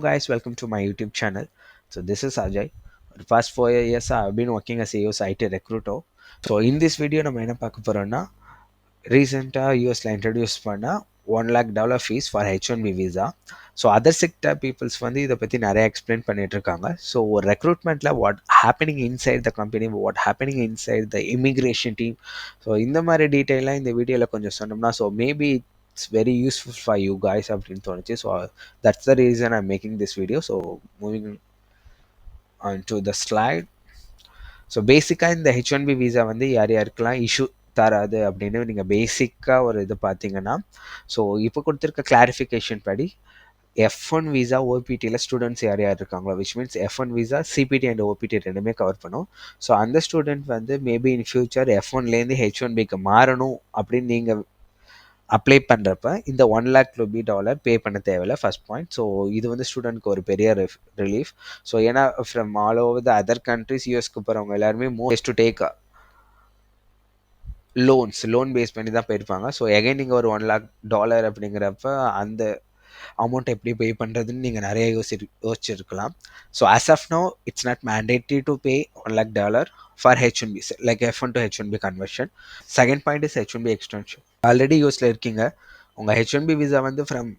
guys, welcome to my YouTube channel. So this is Ajay. For the past four years, I've been working as a US IT recruiter. So in this video நம்ம என்ன பார்க்க போகிறோன்னா ரீசெண்டாக யூஎஸில் introduce பண்ண one lakh dollar fee for H one B visa so other sector peoples வந்து இதை பற்றி நிறைய எக்ஸ்பிளைன் பண்ணிட்டு இருக்காங்க ஸோ ஒரு ரெக்ரூட்மெண்ட்டில் what happening inside the company what happening inside the immigration team so இந்த மாதிரி டீட்டெயிலாக இந்த வீடியோவில் கொஞ்சம் சொன்னோம்னா so maybe it's very useful for you guys அப்படின்னு தோணுச்சு. So that's the reason I making this video so moving on to the slide so பேசிக்காக இந்த ஹெச் ஒன் பி விசா வந்து யார் யாருக்கெல்லாம் இஷ்யூ தராது அப்படின்னு நீங்கள் பேசிக்காக ஒரு இது பார்த்தீங்கன்னா ஸோ இப்போ கொடுத்துருக்க கிளாரிஃபிகேஷன் படி எஃப் ஒன் விசா ஓபிடியில் ஸ்டூடெண்ட்ஸ் யார் யார் இருக்காங்களோ which means F one visa CPT and OPT ரெண்டுமே கவர் பண்ணும். ஸோ அந்த ஸ்டூடெண்ட் வந்து மேபி இன் ஃபியூச்சர் எஃப் ஒன்லேருந்து ஹெச் ஒன் பிக்கு மாறணும் அப்படின்னு நீங்கள் அப்ளை பண்ணுறப்ப இந்த one lakh rupee dollar pay பண்ண தேவையில்ல ஃபர்ஸ்ட் பாயிண்ட் ஸோ இது வந்து ஸ்டூடெண்ட்க்கு ஒரு பெரிய ரிலீஃப் ஸோ ஏன்னா from all over the other countries யூஎஸ்க்கு போகிறவங்க எல்லாருமே most to take loans loan base பண்ணி தான் போயிருப்பாங்க. ஸோ எகைன் நீங்கள் ஒரு ஒன் லேக் டாலர் அப்படிங்கிறப்ப அந்த அமௌண்ட் எப்படி பே பண்ணுறதுன்னு நீங்கள் நிறைய யோசி யோசிச்சிருக்கலாம். So as of now it's not mandatory to pay one lakh dollar for H one B like F one to H one B conversion second point is H one B extension already யூஸில் இருக்கீங்க. உங்கள் H one B visa வந்து from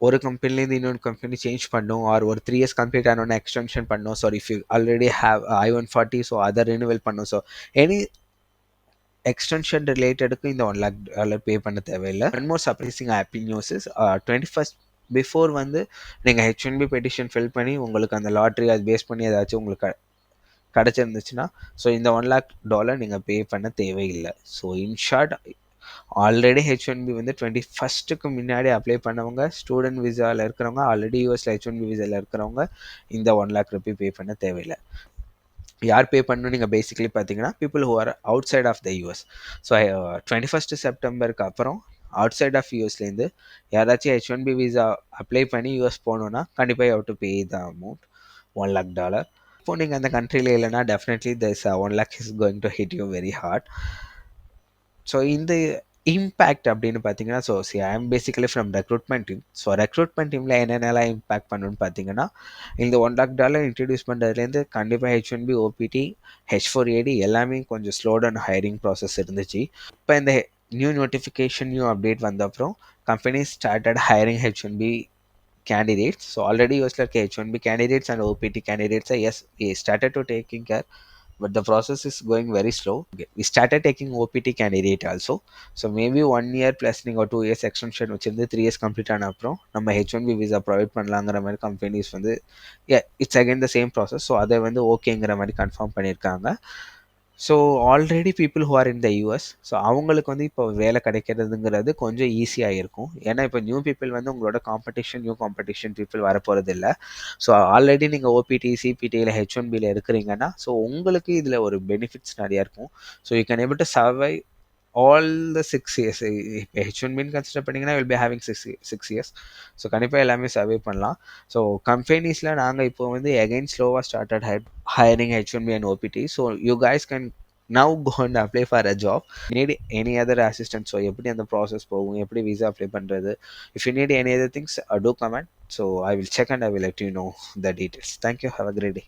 ஒரு கம்பெனிலேருந்து இன்னொரு company change பண்ணும் or ஒரு three years complete ஆனோடனே extension பண்ணும். Sorry if you already have I one forty so அதை ரினுவல் பண்ணும். ஸோ எனி எக்ஸ்டென்ஷன் ரிலேட்டடுக்கும் இந்த ஒன் லேக் டாலர் பே பண்ண தேவையில்லை. One more surprising happy news twenty first before வந்து நீங்கள் H one B petition fill பண்ணி உங்களுக்கு அந்த லாட்ரி அது பேஸ் பண்ணி ஏதாச்சும் உங்களுக்கு கிடச்சிருந்துச்சுன்னா ஸோ இந்த ஒன் லேக் டாலர் நீங்கள் பே பண்ண தேவையில்லை. So in short already H one B வந்து டுவெண்ட்டி ஃபஸ்ட்டுக்கு முன்னாடி அப்ளை பண்ணவங்க ஸ்டூடெண்ட் விசாவில் இருக்கிறவங்க ஆல்ரெடி யூஎஸில் ஹெச் ஒன் பி விசாவில் இருக்கிறவங்க இந்த ஒன் லேக் ருபி பே பண்ண தேவையில்லை. யார் பே பண்ணணும்? நீங்கள் பேசிக்கலி பார்த்தீங்கன்னா people who are outside of the US so twenty first செப்டம்பருக்கு அப்புறம் அவுட் சைட் ஆஃப் யூஎஸ்லேருந்து யாராச்சும் H one B visa apply பண்ணி யூஎஸ் போகணுன்னா கண்டிப்பாக you to pay the amount one lakh dollar இப்போ நீங்கள் அந்த கண்ட்ரியில் இல்லைனா definitely this one lakh is going to hit you very hard so இந்த இம்பேக்ட் அப்படின்னு பார்த்தீங்கன்னா so C I M basically from recruitment team so recruitment டீமில் என்னென்னலாம் இம்பேக்ட் பண்ணணும்னு பார்த்தீங்கன்னா இந்த ஒன் லாக் டாலர் இன்ட்ரடியூஸ் பண்ணுறதுலேருந்து கண்டிப்பாக H one B OPT H four EAD எல்லாமே கொஞ்சம் ஸ்லோ டவுன் ஹையரிங் ப்ராசஸ் இருந்துச்சு. இப்போ இந்த நியூ நோட்டிஃபிகேஷன் நியூ அப்டேட் வந்த அப்புறம் company started hiring H one B candidates so already யூஎஸ்ல இருக்க H one B candidates and OPT கேண்டிடேட்ஸை S A started to taking care but the process is going very slow. We We started taking OPT candidate also. So maybe one year plus நீங்கள் two years extension வச்சிருந்து three years complete ஆன அப்புறம் நம்ம H one B visa provide பண்ணலாங்கிற மாதிரி companies வந்து it's again the same process so அதை வந்து ஓகேங்கிற மாதிரி கன்ஃபார்ம் பண்ணியிருக்காங்க so already people who are in the US so அவங்களுக்கு வந்து இப்போ வேலை கிடைக்கிறதுங்கிறது கொஞ்சம் ஈஸியாக இருக்கும். ஏன்னா இப்போ நியூ பீப்புள் வந்து உங்களோட காம்படிஷன் நியூ காம்படிஷன் பீப்புள் வரப்போகிறது இல்லை ஸோ ஆல்ரெடி நீங்கள் ஓபிடி சிபிடியில் ஹெச் ஒன் பியில் இருக்கிறீங்கன்னா ஸோ உங்களுக்கு இதில் ஒரு பெனிஃபிட்ஸ் நிறையா இருக்கும். So you can able to survive all the six years இப்போ ஹெச் ஒன் பின்னு கன்சிடர் பண்ணிங்கன்னா will be having six six years so கண்டிப்பாக எல்லாமே சர்வே பண்ணலாம். ஸோ கம்பெனிஸில் நாங்கள் இப்போ வந்து அகெயின் ஸ்லோவாக started hi hiring H one B and OPT so you guys can now go and apply for a job need any other assistant so எப்படி அந்த ப்ராசஸ் போகும் எப்படி விசா அப்ளை பண்ணுறது if you need any other things to comment so I will check and I will let you know the details thank you have a great day